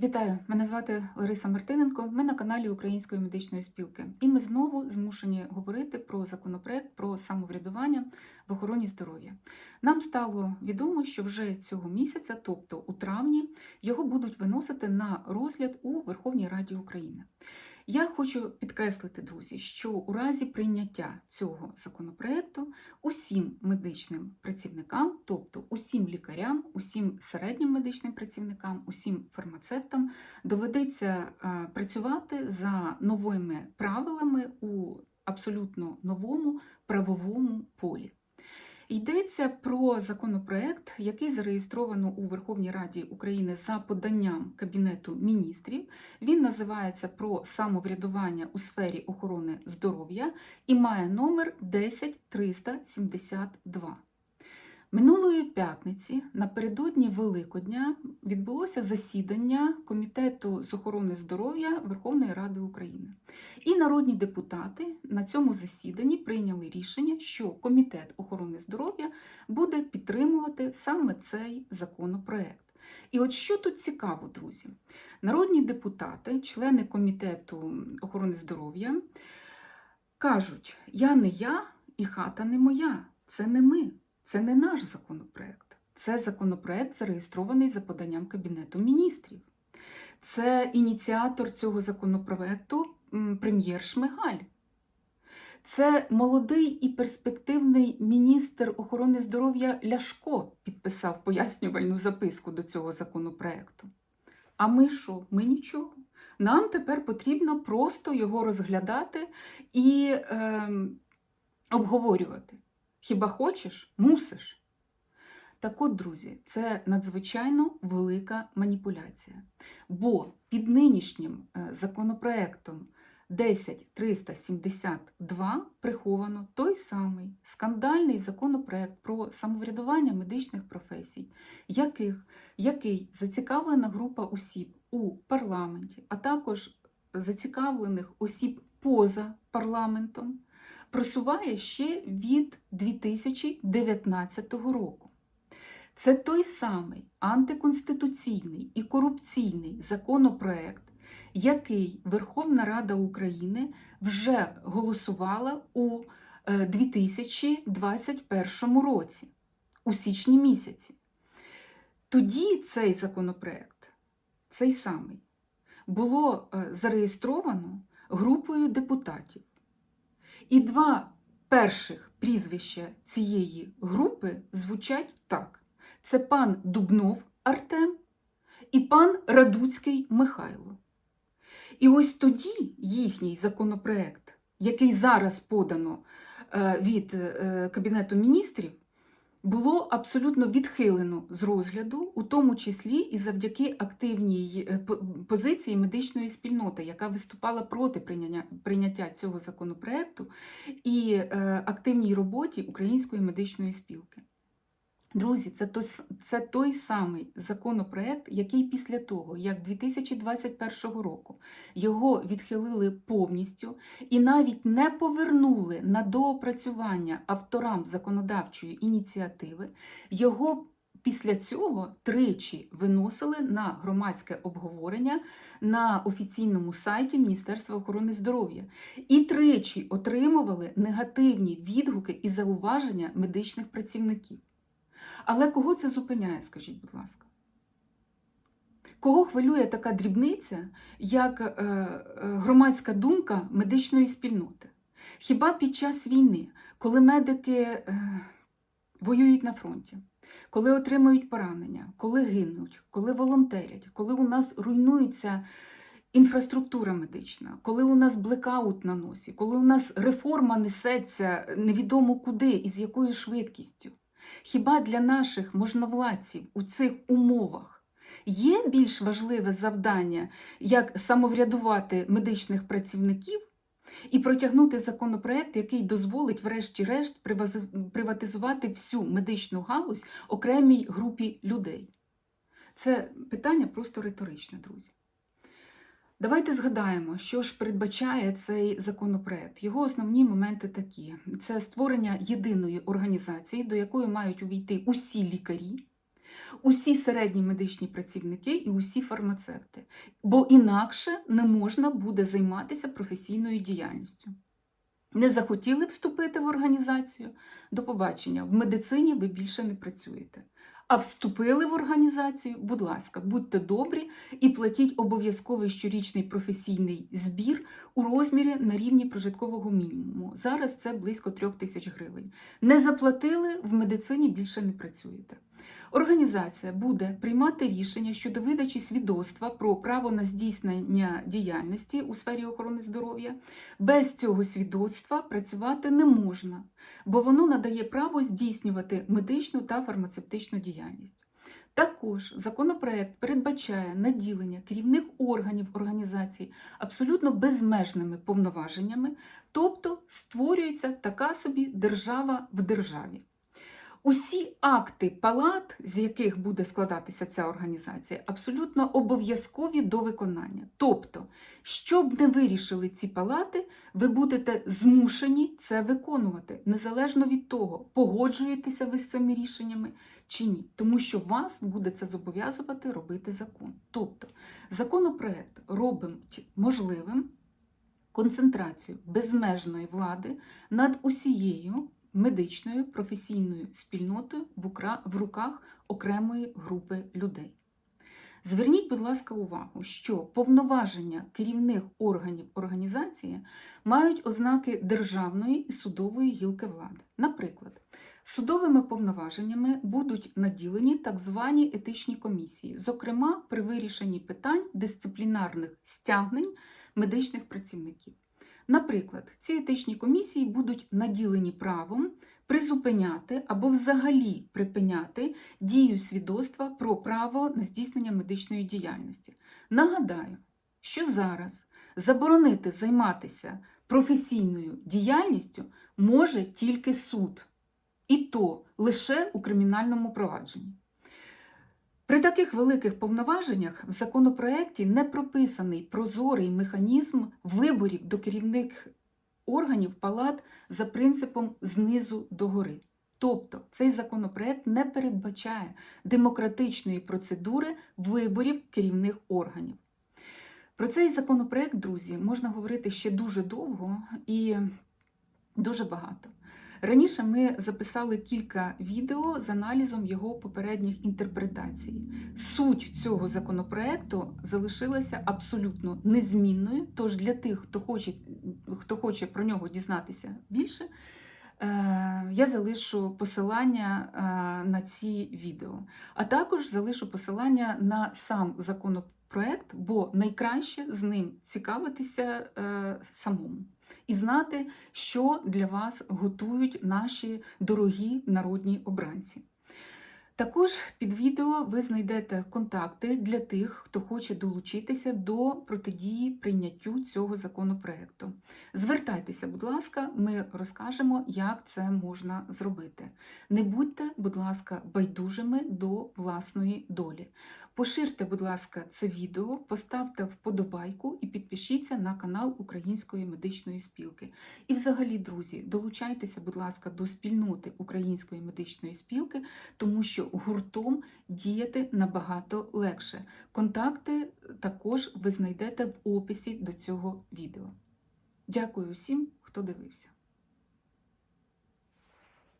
Вітаю! Мене звати Лариса Мартиненко. Ми на каналі Української медичної спілки. І ми знову змушені говорити про законопроект про самоврядування в охороні здоров'я. Нам стало відомо, що вже цього місяця, тобто у травні, його будуть виносити на розгляд у Верховній Раді України. Я хочу підкреслити, друзі, що у разі прийняття цього законопроекту усім медичним працівникам, тобто усім лікарям, усім середнім медичним працівникам, усім фармацевтам доведеться е, працювати за новими правилами у абсолютно новому правовому полі. Йдеться про законопроект, який зареєстровано у Верховній Раді України за поданням Кабінету міністрів. Він називається про самоврядування у сфері охорони здоров'я і має номер 10372. Минулої п'ятниці, напередодні Великодня, відбулося засідання Комітету з охорони здоров'я Верховної Ради України. І народні депутати на цьому засіданні прийняли рішення, що Комітет охорони здоров'я буде підтримувати саме цей законопроект. І от що тут цікаво, друзі, народні депутати, члени Комітету охорони здоров'я, кажуть: я не я і хата не моя, це не ми. Це не наш законопроект. Це законопроект, зареєстрований за поданням Кабінету міністрів. Це ініціатор цього законопроекту прем'єр Шмигаль. Це молодий і перспективний міністр охорони здоров'я Ляшко підписав пояснювальну записку до цього законопроекту. А ми що? Ми нічого. Нам тепер потрібно просто його розглядати і е, обговорювати. Хіба хочеш, мусиш. Так от, друзі, це надзвичайно велика маніпуляція. Бо під нинішнім законопроектом 10372 приховано той самий скандальний законопроект про самоврядування медичних професій, яких, який зацікавлена група осіб у парламенті, а також зацікавлених осіб поза парламентом просуває ще від 2019 року. Це той самий антиконституційний і корупційний законопроект, який Верховна Рада України вже голосувала у 2021 році, у січні місяці. Тоді цей законопроект, цей самий, було зареєстровано групою депутатів. І два перших прізвища цієї групи звучать так: це пан Дубнов Артем і пан Радуцький Михайло. І ось тоді їхній законопроект, який зараз подано е, від е, Кабінету міністрів, було абсолютно відхилено з розгляду, у тому числі і завдяки активній е, позиції медичної спільноти, яка виступала проти прийняття цього законопроекту і е, активній роботі Української медичної спілки. Друзі, це той, це той самий законопроект, який після того, як 2021 року його відхилили повністю і навіть не повернули на доопрацювання авторам законодавчої ініціативи, його після цього тричі виносили на громадське обговорення на офіційному сайті Міністерства охорони здоров'я і тричі отримували негативні відгуки і зауваження медичних працівників. Але кого це зупиняє, скажіть, будь ласка? Кого хвилює така дрібниця, як е, е, громадська думка медичної спільноти? Хіба під час війни, коли медики е, воюють на фронті, коли отримують поранення, коли гинуть, коли волонтерять, коли у нас руйнується інфраструктура медична, коли у нас блекаут на носі, коли у нас реформа несеться невідомо куди і з якою швидкістю? Хіба для наших можновладців у цих умовах є більш важливе завдання, як самоврядувати медичних працівників і протягнути законопроект, який дозволить, врешті-решт, приватизувати всю медичну галузь окремій групі людей? Це питання просто риторичне, друзі. Давайте згадаємо, що ж передбачає цей законопроект. Його основні моменти такі: це створення єдиної організації, до якої мають увійти усі лікарі. усі середні медичні працівники і усі фармацевти, бо інакше не можна буде займатися професійною діяльністю. Не захотіли вступити в організацію? До побачення. В медицині ви більше не працюєте. А вступили в організацію, будь ласка, будьте добрі і платіть обов'язковий щорічний професійний збір у розмірі на рівні прожиткового мінімуму. Зараз це близько трьох тисяч гривень. Не заплатили, в медицині більше не працюєте. Організація буде приймати рішення щодо видачі свідоцтва про право на здійснення діяльності у сфері охорони здоров'я. Без цього свідоцтва працювати не можна, бо воно надає право здійснювати медичну та фармацевтичну діяльність. Також законопроект передбачає наділення керівних органів організації абсолютно безмежними повноваженнями, тобто створюється така собі держава в державі. Усі акти палат, з яких буде складатися ця організація, абсолютно обов'язкові до виконання. Тобто, що б не вирішили ці палати, ви будете змушені це виконувати, незалежно від того, погоджуєтеся ви з цими рішеннями чи ні. Тому що вас буде це зобов'язувати робити закон. Тобто, законопроект робить можливим концентрацію безмежної влади над усією медичною професійною спільнотою в руках окремої групи людей. Зверніть, будь ласка, увагу, що повноваження керівних органів організації мають ознаки державної і судової гілки влади. Наприклад, судовими повноваженнями будуть наділені так звані етичні комісії, зокрема при вирішенні питань дисциплінарних стягнень медичних працівників. Наприклад, ці етичні комісії будуть наділені правом призупиняти або взагалі припиняти дію свідоцтва про право на здійснення медичної діяльності. Нагадаю, що зараз заборонити займатися професійною діяльністю може тільки суд, і то лише у кримінальному провадженні. При таких великих повноваженнях в законопроекті не прописаний прозорий механізм виборів до керівних органів палат за принципом знизу до гори. Тобто цей законопроект не передбачає демократичної процедури виборів керівних органів. Про цей законопроект, друзі, можна говорити ще дуже довго і дуже багато. Раніше ми записали кілька відео з аналізом його попередніх інтерпретацій. Суть цього законопроекту залишилася абсолютно незмінною. Тож для тих, хто хоче, хто хоче про нього дізнатися більше, е, я залишу посилання е, на ці відео, а також залишу посилання на сам законопроект, бо найкраще з ним цікавитися е, самому і знати, що для вас готують наші дорогі народні обранці. Також під відео ви знайдете контакти для тих, хто хоче долучитися до протидії прийняттю цього законопроекту. Звертайтеся, будь ласка, ми розкажемо, як це можна зробити. Не будьте, будь ласка, байдужими до власної долі. Поширте, будь ласка, це відео, поставте вподобайку і підпишіться на канал Української медичної спілки. І, взагалі, друзі, долучайтеся, будь ласка, до спільноти Української медичної спілки, тому що гуртом діяти набагато легше. Контакти також ви знайдете в описі до цього відео. Дякую всім, хто дивився.